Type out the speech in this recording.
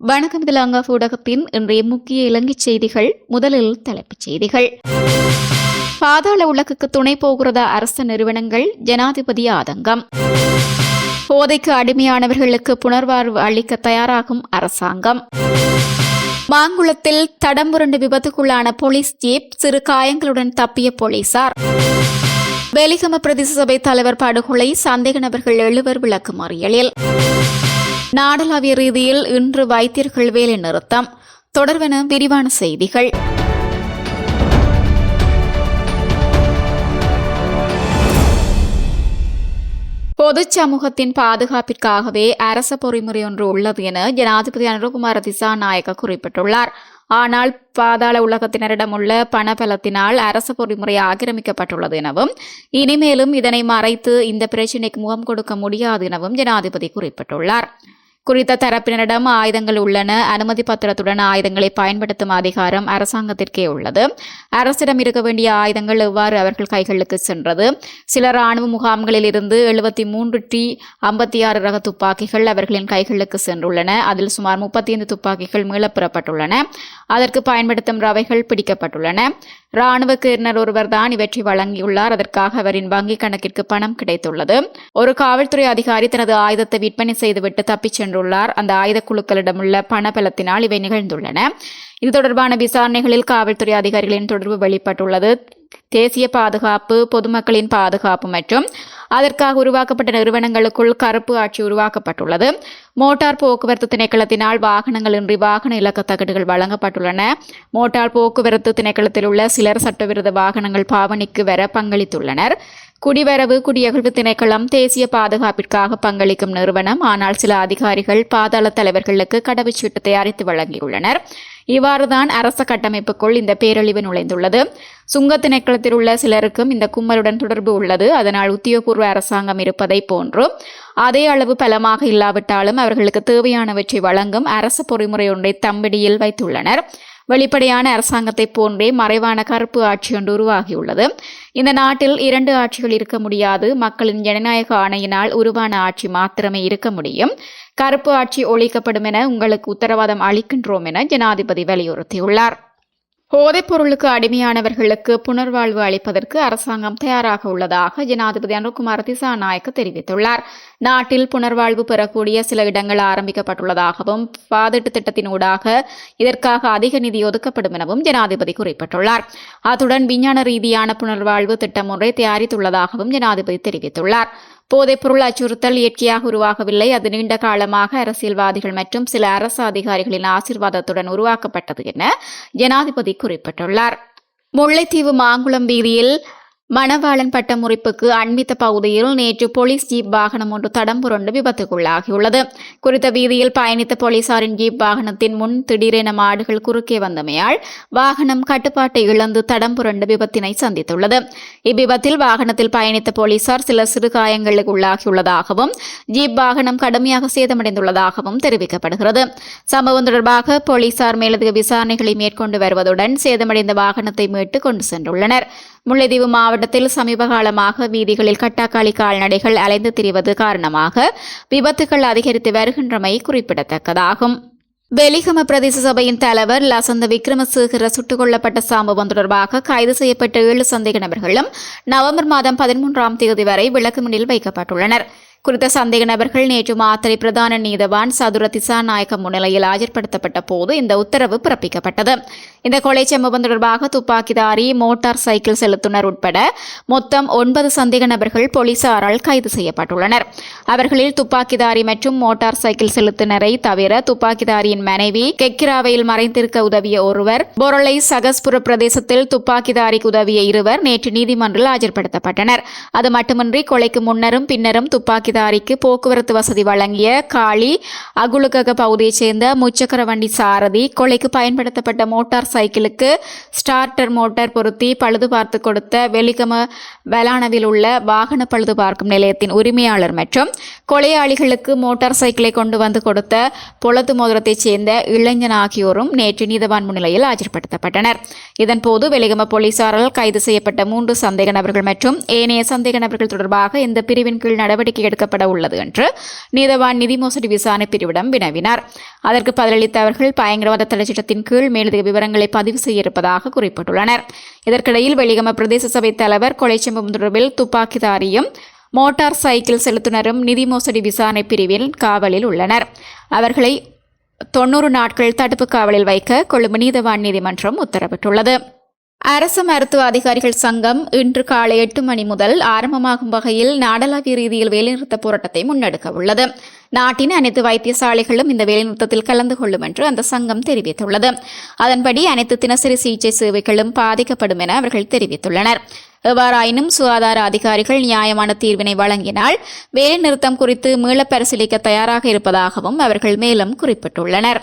வணக்கம் இதிலாங்கா ஊடகத்தின் இன்றைய முக்கிய இலங்கை செய்திகள். முதலில் தலைப்புச் செய்திகள். பாதாள உலகுக்கு துணை போகிறதா அரச நிறுவனங்கள்? ஜனாதிபதி ஆதங்கம். போதைக்கு அடிமையானவர்களுக்கு புனர்வாழ்வு அளிக்க தயாராகும் அரசாங்கம். மாங்குளத்தில் தடம்புரண்டு விபத்துக்குள்ளான போலீஸ் ஜீப் சிறு காயங்களுடன் தப்பிய போலீசார். வெலிகம பிரதேச சபை தலைவர் படுகொலை சந்தேக நபர்கள் எழுவர் விளக்கு மறியலில் நாடளாவிய ரீதியில் இன்று வைத்தியர்கள் வேலை நிறுத்தம். தொடர்வன விரிவான செய்திகள். பொது சமூகத்தின் பாதுகாப்பிற்காகவே அரச பொறிமுறை ஒன்று உள்ளது என ஜனாதிபதி அனுரகுமார திசாநாயக்க குறிப்பிட்டுள்ளார். ஆனால் பாதாள உலகத்தினரிடம் உள்ள பணபலத்தினால் அரச பொறிமுறை ஆக்கிரமிக்கப்பட்டுள்ளது எனவும் இனிமேலும் இதனை மறைத்து இந்த பிரச்சினைக்கு முகம் கொடுக்க முடியாது எனவும் ஜனாதிபதி குறிப்பிட்டுள்ளார். குறித்த தரப்பினரிடம் ஆயுதங்கள் உள்ளன. அனுமதி பத்திரத்துடன் ஆயுதங்களை பயன்படுத்தும் அதிகாரம் அரசாங்கத்திற்கே உள்ளது. அரசிடம் இருக்க வேண்டிய ஆயுதங்கள் எவ்வாறு அவர்கள் கைகளுக்கு சென்றது? சில ராணுவ முகாம்களில் இருந்து எழுபத்தி மூன்று டி ஐம்பத்தி ஆறு ரக துப்பாக்கிகள் அவர்களின் கைகளுக்கு சென்றுள்ளன. அதில் சுமார் முப்பத்தி ஐந்து துப்பாக்கிகள் மீளப்பெறப்பட்டுள்ளன. அதற்கு பயன்படுத்தும் ரவைகள் பிடிக்கப்பட்டுள்ளன. ராணுவ கேர்னர் ஒருவர் தான் இவற்றை வழங்கியுள்ளார். அதற்காக அவரின் வங்கிக் கணக்கிற்கு பணம் கிடைத்துள்ளது. ஒரு காவல்துறை அதிகாரி தனது ஆயுதத்தை விற்பனை செய்துவிட்டு தப்பிச் சென்று சென்றுள்ளார் அந்த ஆயுத குழுக்களிடமுள்ள பணபலத்தினால் இவை நிகழ்ந்துள்ளன. இது தொடர்பான விசாரணைகளில் காவல்துறை அதிகாரிகளின் தொடர்பு வெளிப்பட்டுள்ளது. தேசிய பாதுகாப்பு பொதுமக்களின் பாதுகாப்பு மற்றும் அதற்காக உருவாக்கப்பட்ட நிறுவனங்களுக்குள் கருப்பு ஆட்சி உருவாக்கப்பட்டுள்ளது. மோட்டார் போக்குவரத்து திணைக்களத்தினால் வாகனங்களின்றி வாகன இலக்க தகடுகள் வழங்கப்பட்டுள்ளன. மோட்டார் போக்குவரத்து திணைக்களத்தில் உள்ள சிலர் சட்டவிரோத வாகனங்கள் பாவனைக்கு வர பங்களித்துள்ளனர். குடிவரவு குடியகழ்வு திணைக்களம் தேசிய பாதுகாப்பிற்காக பங்களிக்கும் நிறுவனம். ஆனால் சில அதிகாரிகள் பாதாள தலைவர்களுக்கு கடவுச்சீட்டு தயாரித்து வழங்கியுள்ளனர். இவ்வாறுதான் அரச கட்டமைப்புக்குள் இந்த பேரழிவு நுழைந்துள்ளது. சுங்க திணைக்களத்தில் உள்ள சிலருக்கும் இந்த கும்மருடன் தொடர்பு உள்ளது. அதனால் உத்தியோகபூர்வ அரசாங்கம் இருப்பதை போன்று அதே அளவு பலமாக இல்லாவிட்டாலும் அவர்களுக்கு தேவையானவற்றை வழங்கும் அரசு பொறிமுறை ஒன்றை தம்பிடியில் வைத்துள்ளனர். வெளிப்படையான அரசாங்கத்தை போன்றே மறைவான கருப்பு ஆட்சி ஒன்று உருவாகியுள்ளது. இந்த நாட்டில் இரண்டு ஆட்சிகள் இருக்க முடியாது. மக்களின் ஜனநாயக ஆணையினால் உருவான ஆட்சி மாத்திரமே இருக்க முடியும். கருப்பு ஆட்சி ஒழிக்கப்படும் என உங்களுக்கு உத்தரவாதம் அளிக்கின்றோம் என ஜனாதிபதி வலியுறுத்தியுள்ளார். போதைப் பொருளுக்கு அடிமையானவர்களுக்கு புனர்வாழ்வு அளிப்பதற்கு அரசாங்கம் தயாராக உள்ளதாக ஜனாதிபதி அனுகுமார் திசாநாயக்க தெரிவித்துள்ளார். நாட்டில் புனர்வாழ்வு பெறக்கூடிய சில இடங்கள் ஆரம்பிக்கப்பட்டுள்ளதாகவும் பாதிட்டு திட்டத்தின் ஊடாக இதற்காக அதிக நிதி ஒதுக்கப்படும் எனவும் ஜனாதிபதி குறிப்பிட்டுள்ளார். அத்துடன் விஞ்ஞான ரீதியான புனர்வாழ்வு திட்டம் ஒன்றை தயாரித்துள்ளதாகவும் ஜனாதிபதி தெரிவித்துள்ளார். போதைப்பொருள் அச்சுறுத்தல் இயற்கையாக உருவாகவில்லை. அது நீண்ட காலமாக அரசியல்வாதிகள் மற்றும் சில அரசு அதிகாரிகளின் ஆசிர்வாதத்துடன் உருவாக்கப்பட்டது என ஜனாதிபதி குறிப்பிட்டுள்ளார். முல்லைத்தீவு மாங்குளம் வீதியில் மணவாளன் பட்ட முறிப்புக்கு அண்மித்த பகுதியில் நேற்று போலீஸ் ஜீப் வாகனம் ஒன்று தடம் புரண்டு விபத்துக்குள்ளாகியுள்ளது. குறித்த வீதியில் பயணித்த போலீசாரின் ஜீப் வாகனத்தின் முன் திடீரென மாடுகள் குறுக்கே வந்தமையால் வாகனம் கட்டுப்பாட்டை இழந்து தடம் புரண்டு விபத்தினை சந்தித்துள்ளது. இவ்விபத்தில் வாகனத்தில் பயணித்த போலீசார் சில சிறு காயங்களுக்கு உள்ளாகியுள்ளதாகவும் ஜீப் வாகனம் கடுமையாக சேதமடைந்துள்ளதாகவும் தெரிவிக்கப்படுகிறது. சம்பவம் தொடர்பாக போலீசார் மேலதிக விசாரணைகளை மேற்கொண்டு வருவதுடன் சேதமடைந்த வாகனத்தை மீட்டு கொண்டு சென்றுள்ளனர். முல்லைத்தீவு மாவட்டத்தில் சமீபகாலமாக வீதிகளில் கட்டாக்காளி கால்நடைகள் அலைந்து திரிவது காரணமாக விபத்துகள் அதிகரித்து வருகின்றமை குறிப்பிடத்தக்கதாகும். வெலிகம பிரதேச சபையின் தலைவர் லசந்த விக்ரமசேகர சுட்டுக் கொல்லப்பட்ட சம்பவம் தொடர்பாக கைது செய்யப்பட்ட ஏழு சந்தேக நபர்களும் நவம்பர் மாதம் பதிமூன்றாம் தேதி வரை விளக்குமணில் வைக்கப்பட்டுள்ளனர். குறித்த சந்தேக நபர்கள் நேற்று மாத்திரை பிரதான நீதவான் சதுர திசாநாயக்க முன்னிலையில் ஆஜர்படுத்தப்பட்ட போது இந்த உத்தரவு பிறப்பிக்கப்பட்டது. இந்த கொலை சம்பவம் தொடர்பாக துப்பாக்கிதாரி மோட்டார் சைக்கிள் செலுத்துனர் உட்பட மொத்தம் ஒன்பது சந்தேக நபர்கள் போலீசாரால் கைது செய்யப்பட்டுள்ளனர். அவர்களில் துப்பாக்கிதாரி மற்றும் மோட்டார் சைக்கிள் செலுத்தினரை தவிர துப்பாக்கிதாரியின் மனைவி கெக்கிராவையில் மறைந்திருக்க உதவிய ஒருவர் பொருளை சகஸ்புர பிரதேசத்தில் துப்பாக்கிதாரிக்கு உதவிய இருவர் நேற்று நீதிமன்றில் ஆஜர்படுத்தப்பட்டனர். அது மட்டுமின்றி கொலைக்கு முன்னரும் பின்னரும் துப்பாக்கி துப்பாக்கிதாரிக்கு போக்குவரத்து வசதி வழங்கிய காளி அகுலுகக பகுதியைச் சேர்ந்த முச்சக்கர வண்டி சாரதி கொலைக்கு பயன்படுத்தப்பட்ட மோட்டார் சைக்கிளுக்கு ஸ்டார்டர் மோட்டார் பொருத்தி பழுது பார்த்து கொடுத்த வெலிகம வேளாணவில் உள்ள வாகன பழுது பார்க்கும் நிலையத்தின் உரிமையாளர் மற்றும் கொலையாளிகளுக்கு மோட்டார் சைக்கிளை கொண்டு வந்து கொடுத்த பொழுது மோதிரத்தைச் சேர்ந்த இளைஞன் ஆகியோரும் நேற்று நீதவான் முன்னிலையில் ஆஜர்படுத்தப்பட்டனர். இதன்போது வெலிகம போலீசாரால் கைது செய்யப்பட்ட மூன்று சந்தேக நபர்கள் மற்றும் ஏனைய சந்தேக நபர்கள் தொடர்பாக இந்த பிரிவின் கீழ் நடவடிக்கை எடுக்க எடுக்கப்பட உள்ளது என்று நீதவான் நிதி மோசடி விசாரணை பிரிவிடம் வினவினார். அதற்கு பதிலளித்த அவர்கள் பயங்கரவாத தடைச்சட்டத்தின் கீழ் மேலதிக விவரங்களை பதிவு செய்ய இருப்பதாக குறிப்பிட்டுள்ளனர். இதற்கிடையில் வெளிகம பிரதேச சபை தலைவர் கொலை சம்பவம் தொடர்பில் துப்பாக்கிதாரியும் மோட்டார் சைக்கிள் செலுத்துனரும் நிதி மோசடி விசாரணை பிரிவில் காவலில் உள்ளனர். அவர்களை தொன்னூறு நாட்கள் தடுப்பு காவலில் வைக்க கொழும்பு நீதவான் நீதிமன்றம் உத்தரவிட்டுள்ளது. அரசு மருத்துவ அதிகாரிகள் சங்கம் இன்று காலை எட்டு மணி முதல் ஆரம்பமாகும் வகையில் நாடளாவிய ரீதியில் வேலைநிறுத்த போராட்டத்தை முன்னெடுக்க உள்ளது. நாட்டின் அனைத்து வைத்தியசாலைகளும் இந்த வேலைநிறுத்தத்தில் கலந்து கொள்ளும் என்று அந்த சங்கம் தெரிவித்துள்ளது. அதன்படி அனைத்து தினசரி சிகிச்சை சேவைகளும் பாதிக்கப்படும் என அவர்கள் தெரிவித்துள்ளனர். எவ்வாறாயினும் சுகாதார அதிகாரிகள் நியாயமான தீர்வினை வழங்கினால் வேலைநிறுத்தம் குறித்து மீள பரிசீலிக்க தயாராக இருப்பதாகவும் அவர்கள் மேலும் குறிப்பிட்டுள்ளனர்.